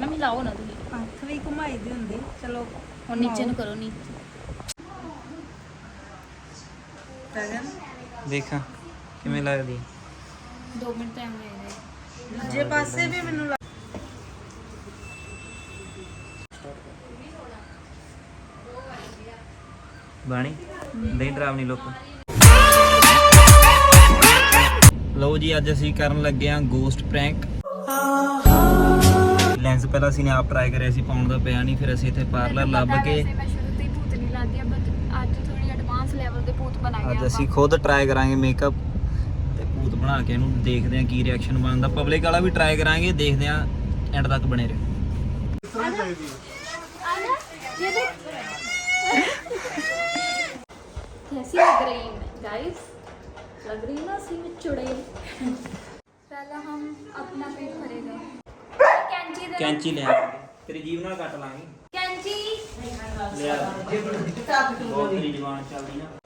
Mummy ਲਾਓ ਨਾ ਤੁਸੀਂ। ਹੱਥ ਵੀ ਘੁਮਾਈ ਦੀ ਹੁੰਦੀ ਚਲੋ। ਹੁਣ ਨੀਚੇ ਨੂੰ ਕਰੋ ਨੀਚੇ। ਗਗਨ ਦੇਖਾਂ ਕਿਵੇਂ ਲੱਗਦੀ? 2 ਮਿੰਟ ਟਾਈਮ ਦੇ ਦੇ ਦੂਜੇ ਪਾਸੇ ਵੀ ਮੈਨੂੰ ਲੱਗ- ਬਾਣੀ? ਨਹੀਂ ਡਰਾਵਣੀ ਲੋਕ। ਲਓ ਜੀ ਅੱਜ ਅਸੀਂ ਕਰਨ ਲੱਗੇ ਆਂ ਗੋਸਟ ਪ੍ਰੈਂਕ ਲੈਂਸ ਪਹਿਲਾਂ ਅਸੀਂ ਨੇ ਆਪ ਟਰਾਈ ਕਰਿਆ ਸੀ ਪਾਉਣ ਦਾ ਪਿਆ ਨਹੀਂ ਫਿਰ ਅਸੀਂ ਇੱਥੇ ਪਾਰਲਰ ਲੱਭ ਕੇ ਮੈਂ ਸ਼ੁਰੂ ਤੋਂ ਹੀ ਭੂਤ ਨਹੀਂ ਲਾਦੀ ਆ ਬਟ ਅੱਜ ਥੋੜੀ ਐਡਵਾਂਸ ਲੈਵਲ ਦੇ ਭੂਤ ਬਣਾ ਅੱਜ ਗਿਆ ਅਸੀਂ ਖੁਦ ਟਰਾਈ ਕਰਾਂਗੇ ਮੇਕਅਪ ਭੂਤ ਬਣਾ ਕੇ ਇਹਨੂੰ ਦੇਖਦੇ ਆਂ ਕੀ ਰਿਐਕਸ਼ਨ ਬਣਦਾ ਪਬਲਿਕ ਵਾਲਾ ਵੀ ਟਰਾਈ ਕਰਾਂਗੇ ਦੇਖਦੇ ਆਂ ਐਂਡ ਤੱਕ ਬਣੇ ਰਹੋ कैसी लग रही है मैं गाइस लग रही है ना सी में चुड़ैल पहला हम अपना पेट भरेगा कैंची दे ਕੈਂਚੀ ਲਿਆ ਤੇਰੀ ਜੀਵ ਨਾਲ ਕੱਟ ਲਾਂਗੇ कैंची ਲਿਆ ਬਹੁਤ ਤੇਰੀ ਜ਼ਬਾਨ ਚੱਲਦੀ ਨਾ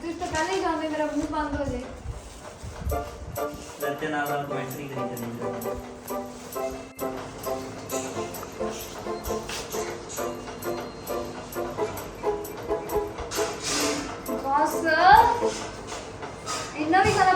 ਤੁਸੀਂ ਤਾਂ ਪਹਿਲਾਂ ਹੀ ਜਾਂਦੇ ਮੇਰਾ ਮੂੰਹ ਬੰਦ ਹੋ ਜੇ। ਲੜਕੇ ਨਾਲ ਨਾਲ ਕਮੈਂਟਰੀ ਕਰੀ ਜਾਂਦੀ। ਹੈ ਬਸ। ਇੰਨਾ ਵੀ ਗਲਾ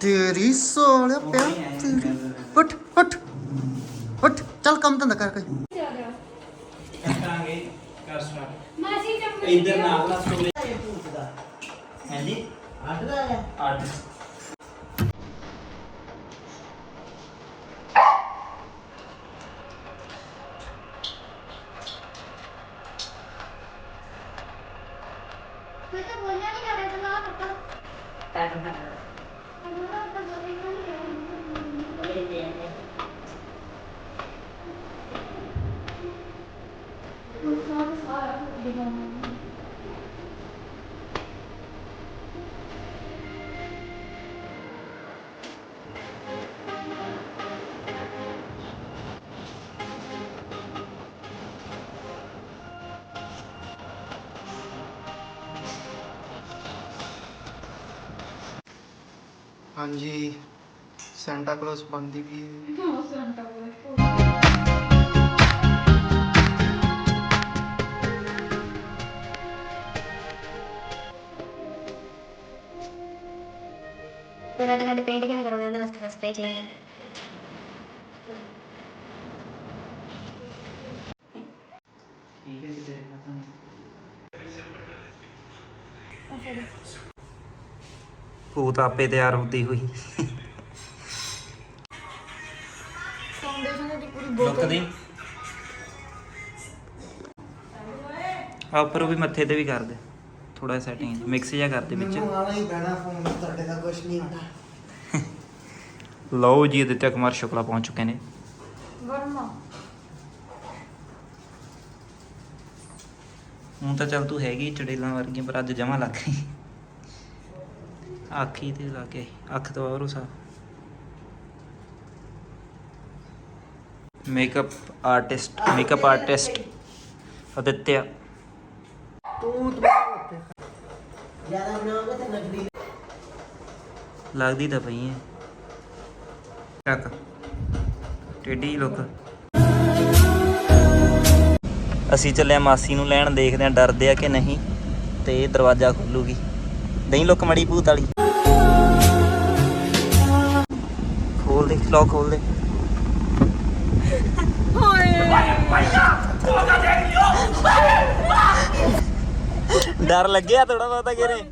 ਤੇਰੀ ਸੋਲ ਪਿਆ ਤੇਰੀ। ਉੱਠ ਉੱਠ ਉੱਠ। ਚੱਲ ਕੰਮ ਧੰਦਾ ਕਰ ਕੋਈ। ਕਰਾਂਗੇ ਕਰ ਸਟਾਰਟ। ਮਾਸੀ ਚੱਪਲ ਇੱਧਰ ਨਾਲ ਨਾ ਸੋਲੇ ਅੱਡ ਦਾ ਹੈ। ਅੱਡ ਮੈਂ ਤਾਂ ਬੋਲਿਆ ਨਹੀਂ ਕਰੇ ਤਾਂ ਨਾ ਪਤਾ। ਟਾਈਮ ਨਾ ਬੋਲਿਆ ਨਹੀਂ ਕਰੇ हाँ जी सेंटा क्लॉज बनती भी है അതിനകത്ത് പെയിന്റിങ് ഒക്കെ തുടങ്ങുന്ന സ്പ്രേ ചെയ്യുന്നത് ठीक है ਭੂਤ ਆਪੇ ਤਿਆਰ ਹੁੰਦੀ ਹੋਈ। ਫਾਊਂਡੇਸ਼ਨ ਆ ਉੱਪਰ ਉਹ ਵੀ ਮੱਥੇ ਤੇ ਵੀ ਕਰ ਦੇ ਥੋੜਾ ਜਿਹਾ ਸੈਟਿੰਗ ਮਿਕਸ ਜਿਹਾ ਕਰ ਦੇ ਵਿੱਚ ਲਓ ਜੀ ਅਦਿੱਤਿਆ ਕੁਮਾਰ ਸ਼ੁਕਲਾ ਪਹੁੰਚ ਚੁੱਕੇ ਨੇ। ਹੁਣ ਤਾਂ ਚੱਲ ਤੂੰ ਹੈਗੀ ਚੜੇਲਾਂ ਵਰਗੀਆਂ ਪਰ ਅੱਜ ਜਮਾ ਲੱਗ ਗਈ। ਅੱਖ ਹੀ ਤੇ ਲੱਗ ਅੱਖ ਤੋਂ ਹੋਰ ਸਾ makeup artist makeup artist Aditya ਤੂੰ ਤੂੰ ਜ਼ਿਆਦਾ ਬਣਾਉਂਗਾ ਤੇ ਨਗਰੀ ਲੱਗਦੀ ਤਾਂ ਪਈ ਐ। ਚੱਕ। ਟੇਢੀ ਲੁੱਕ ਅਸੀਂ ਚੱਲੇ ਆਂ ਮਾਸੀ ਨੂੰ ਲੈਣ ਦੇਖਦੇ ਆਂ ਡਰਦੇ ਆ ਕਿ ਨਹੀਂ ਤੇ ਇਹ ਦਰਵਾਜ਼ਾ ਖੁੱਲੂਗੀ। ਨਹੀਂ ਲੁੱਕ ਮੜੀ ਭੂਤ ਵਾਲੀ। ਲੌਕ ਖੋਲ ਦੇ ਡਰ ਲੱਗਿਆ ਥੋੜਾ ਬਹੁਤਾ ਕਿਰੇ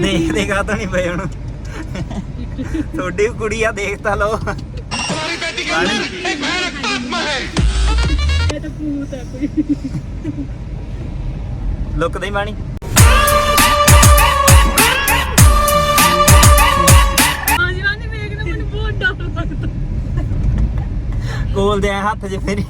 ਦੇਖ ਦੇਖਾ ਤਾਂ ਨਹੀਂ ਪਏ ਉਹਨੂੰ ਤੁਹਾਡੀ ਵੀ ਕੁੜੀ ਆ ਦੇਖ ਤਾਂ ਲਓ। ਲੁੱਕ ਦੇ ਮਾਣੀ ਕੋਲ ਦੇ ਆ ਹੱਥ 'ਚ ਫੇਰੀ।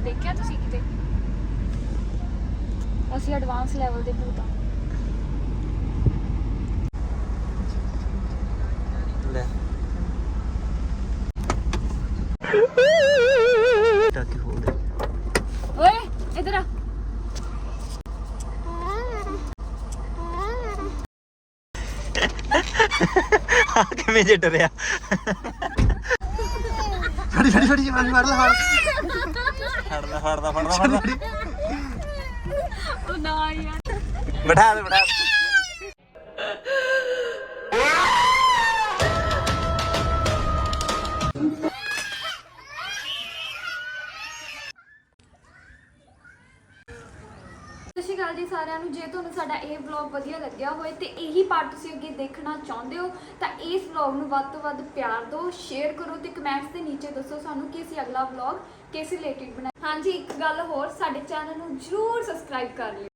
ਇਹੋ ਜਿਹਾ ਭੂਤ ਦੇਖਿਆ ਤੁਸੀਂ ਕਿਤੇ? ਅਸੀਂ ਐਡਵਾਂਸ ਲੈਵਲ ਦੇ ਭੂਤ। ਆ ਲੈ ਟਾਕੀ ਖੋਲ ਦੇ ਓਏ ਇਧਰ ਆ। ਆ ਕਿਵੇਂ ਜੇ ਡਰਿਆ ਛੜੀ ਛੜੀ ਛੜੀ ਫੜ ਫੜ ਲੈ ਫੜ ਫੜਦਾ ਫੜਦਾ ਫੜਦਾ ਫੜਦਾ। ਉਹ ਨਾ ਯਾਰ। ਬਿਠਾ ਦੇ ਬਿਠਾ ਦੇ। ਸਾਡਾ ਇਹ ਵਲੌਗ ਵਧੀਆ ਲੱਗਿਆ ਹੋਵੇ ਤੇ ਇਹੀ ਪਾਰਟ ਤੁਸੀਂ ਅੱਗੇ ਦੇਖਣਾ ਚਾਹੁੰਦੇ ਹੋ, ਤਾਂ ਇਸ ਵਲੌਗ ਨੂੰ ਵੱਧ ਤੋਂ ਵੱਧ ਪਿਆਰ ਦਿਓ ਸ਼ੇਅਰ ਕਰੋ ਤੇ ਕਮੈਂਟਸ ਦੇ ਨੀਚੇ ਦੱਸੋ ਸਾਨੂੰ ਕਿ ਅਸੀਂ ਅਗਲਾ ਵਲੌਗ ਕਿਸ ਰਿਲੇਟਡ ਬਣਾਏ ਹਾਂਜੀ, ਇੱਕ ਗੱਲ ਹੋਰ, ਸਾਡੇ ਚੈਨਲ ਨੂੰ ਜਰੂਰ ਸਬਸਕ੍ਰਾਈਬ ਕਰ ਲਿਓ।